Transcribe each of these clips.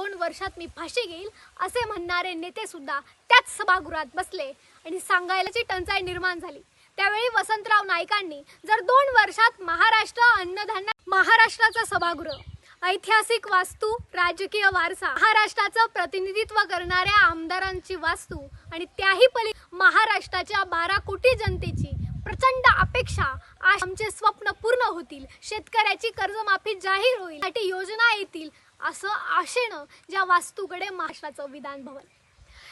दोन वर्षात मी फाशी घेईल असे म्हणणारे नेते सुद्धा त्याच सभागृहात बसले आणि सांगायलाची टंचाई निर्माण झाली. त्यावेळी वसंतराव नाईकांनी जर दोन वर्षात महाराष्ट्र अन्नधान्य महाराष्ट्राचा सभागृह ऐतिहासिक वास्तू राजकीय वारसा महाराष्ट्राचं प्रतिनिधित्व करणाऱ्या आमदारांची वास्तू आणि त्याही पली महाराष्ट्राच्या बारा कोटी जनतेची प्रचंड अपेक्षा आमचे स्वप्न पूर्ण होतील. शेतकऱ्याची कर्जमाफी जाहीर होईल. साठी योजना येतील असं आशेनं ज्या वास्तूकडे महाराष्ट्राचं विधान भवन.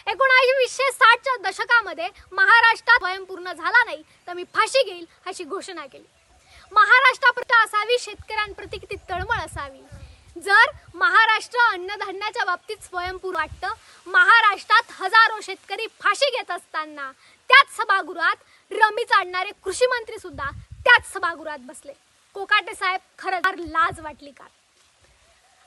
एकोणावीसशे साठच्या दशकामध्ये महाराष्ट्रात स्वयंपूर्ण झाला नाही तर मी फाशी घेईल अशी घोषणा केली. महाराष्ट्राप्रती असावी शेतकऱ्यांप्रती किती तळमळ असावी. जर महाराष्ट्र अन्नधान्याच्या बाबतीत स्वयंपूर्ण वाटतं महाराष्ट्रात हजारो शेतकरी फाशी घेत असताना त्याच सभागृहात रमी चालणारे कृषी मंत्री सुद्धा त्याच सभागृहात बसले. कोकाटे साहेब खरं लाज वाटली का?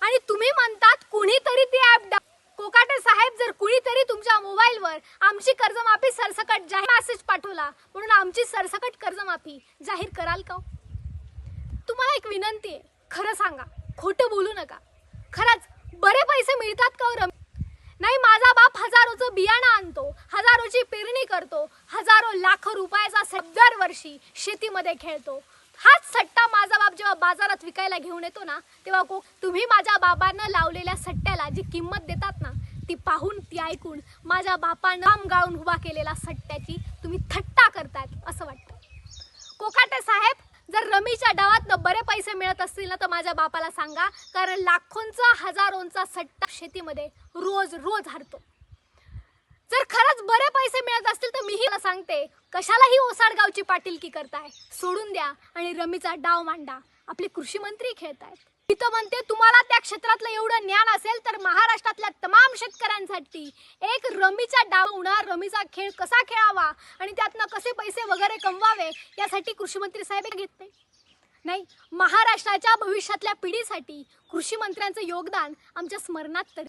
आणि तुम्ही म्हणतात कुणीतरी ते ऍप कोकाटे साहेब जर कुणीतरी तुमच्या मोबाईलवर आमची कर्जमाफी सरसकट जाहीर मेसेज पाठवला म्हणून आमची सरसकट कर्जमाफी जाहीर कराल का हो? तुम्हाला एक विनंती आहे खरं सांगा खोटं बोलू नका. खरंच बरे पैसे मिळतात का हो, रमी रम नाही माझा बाप हजारोचं बियाणं आणतो हजारोची पेरणी करतो हजारो लाख रुपयाचा स- दरवर्षी शेतीमध्ये खेळतो. हाच सट्टा माझा बाप जेव्हा बाजारात विकायला घेऊन येतो ना तेव्हा को तुम्ही माझ्या बाबांना लावलेल्या सट्ट्याला जी किंमत देतात ना ती पाहून ती ऐकून माझ्या बापानं नाम गाळून उभा केलेला सट्ट्याची तुम्ही थट्टा करतात असं वाटतं. कोकाटे साहेब रमीच्या डावात बरे पैसे मिळत असतील ना तर माझ्या बापाला सांगा. कारण लाखोंचा हजारोंचा सट्टा शेतीमध्ये रोज रोज हरतो. जर खरंच बरे पैसे मिळत असतील तर मीही सांगते कशालाही ओसाडगावची पाटीलकी करताय. सोडून द्या आणि रमीचा डाव मांडा. आपले कृषी मंत्री खेळतायत. तर म्हणते तुम्हाला त्या क्षेत्रातलं एवढं ज्ञान असेल तर महाराष्ट्रातल्या तमाम शेतकऱ्यांसाठी एक रमीचा डाव होणार रमीचा खेळ कसा खेळावा आणि त्यातनं कसे पैसे वगैरे कमवावे यासाठी कृषी मंत्री साहेब हे नाही महाराष्ट्राच्या भविष्यातल्या पिढीसाठी कृषी मंत्र्यांचं योगदान आमच्या स्मरणात तर.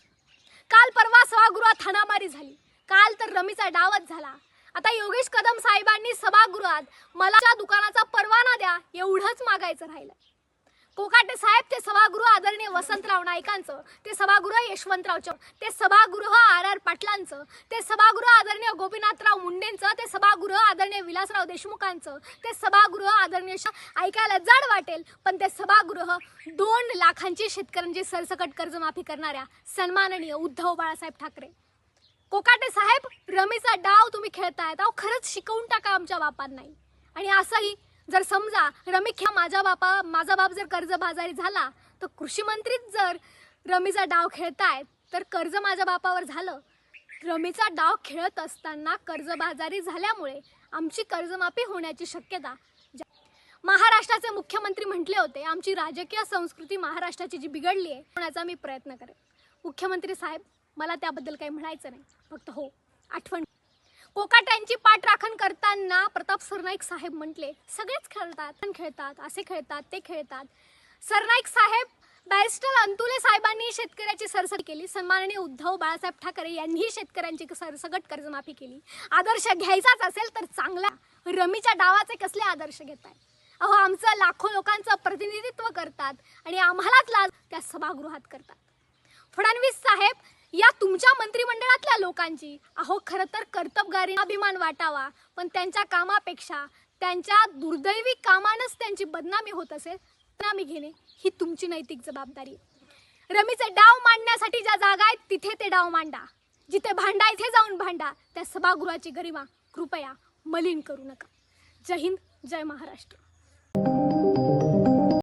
काल परवा सभागृहात हाणामारी झाली. काल तर रमीचा डावच झाला. आता योगेश कदम साहेबांनी सभागृहात मला दुकानाचा परवाना द्या एवढंच मागायचं राहिलं कोकाटे साहेब ते सभागृह आदरणीय वसंतराव नाईकांचं ते सभागृह यशवंतरावचं ते सभागृह आर आर पाटलांचं ते सभागृह आदरणीय गोपीनाथराव मुंडेंचं ते सभागृह आदरणीय विलासराव देशमुखांचं ते सभागृह आदरणीय ऐकायला जड वाटेल पण ते सभागृह दोन लाखांची शेतकऱ्यांची सरसकट कर्जमाफी करणाऱ्या सन्माननीय उद्धव बाळासाहेब ठाकरे. कोकाटे साहेब रमीचा डाव तुम्ही खेळतायत अहो खरंच शिकवून टाका आमच्या बापांनाही. आणि असंही जर समजा रमी ख्या माझ्या बापा माझा बाप जर कर्जबाजारी झाला तर कृषी मंत्रीच जर रमीचा डाव खेळतायत तर कर्ज माझ्या बापावर झालं. रमीचा डाव खेळत असताना कर्जबाजारी झाल्यामुळे आमची कर्जमाफी होण्याची शक्यता. महाराष्ट्राचे मुख्यमंत्री म्हटले होते आमची राजकीय संस्कृती महाराष्ट्राची जी बिघडली आहे होण्याचा मी प्रयत्न करेन. मुख्यमंत्री साहेब मला त्याबद्दल काही म्हणायचं नाही. फक्त हो आठवण कोकाट्यांची पाठ राखण करताना प्रताप सरनाईक साहेब म्हटले सगळेच खेळतात पण खेळतात असे खेळतात ते खेळतात. सरनाईक साहेब बॅरिस्टर अंतुले साहेबांनी शेतकऱ्याची सरसट केली. सन्माननीय उद्धव बाळासाहेब ठाकरे यांनीही शेतकऱ्यांची सरसगट कर्जमाफी केली. आदर्श घ्यायचाच असेल तर चांगला. रमीच्या डावाचे कसले आदर्श घेताय? अहो आमचं लाखो लोकांचं प्रतिनिधित्व करतात आणि आम्हालाच लाज त्या सभागृहात करतात. फडणवीस साहेब या तुमच्या मंत्रिमंडळातल्या लोकांची. अहो खरं तर कर्तबगारी अभिमान वाटावा. पण त्यांच्या कामापेक्षा त्यांच्या दुर्दैवी कामानंच त्यांची बदनामी होत असेल बदनामी घेणे ही तुमची नैतिक जबाबदारी. आहे रमीचे डाव मांडण्यासाठी ज्या जागा आहेत तिथे ते डाव मांडा. जिथे भांडा इथे जाऊन भांडा. त्या सभागृहाची गरिमा कृपया मलिन करू नका. जय हिंद जय महाराष्ट्र.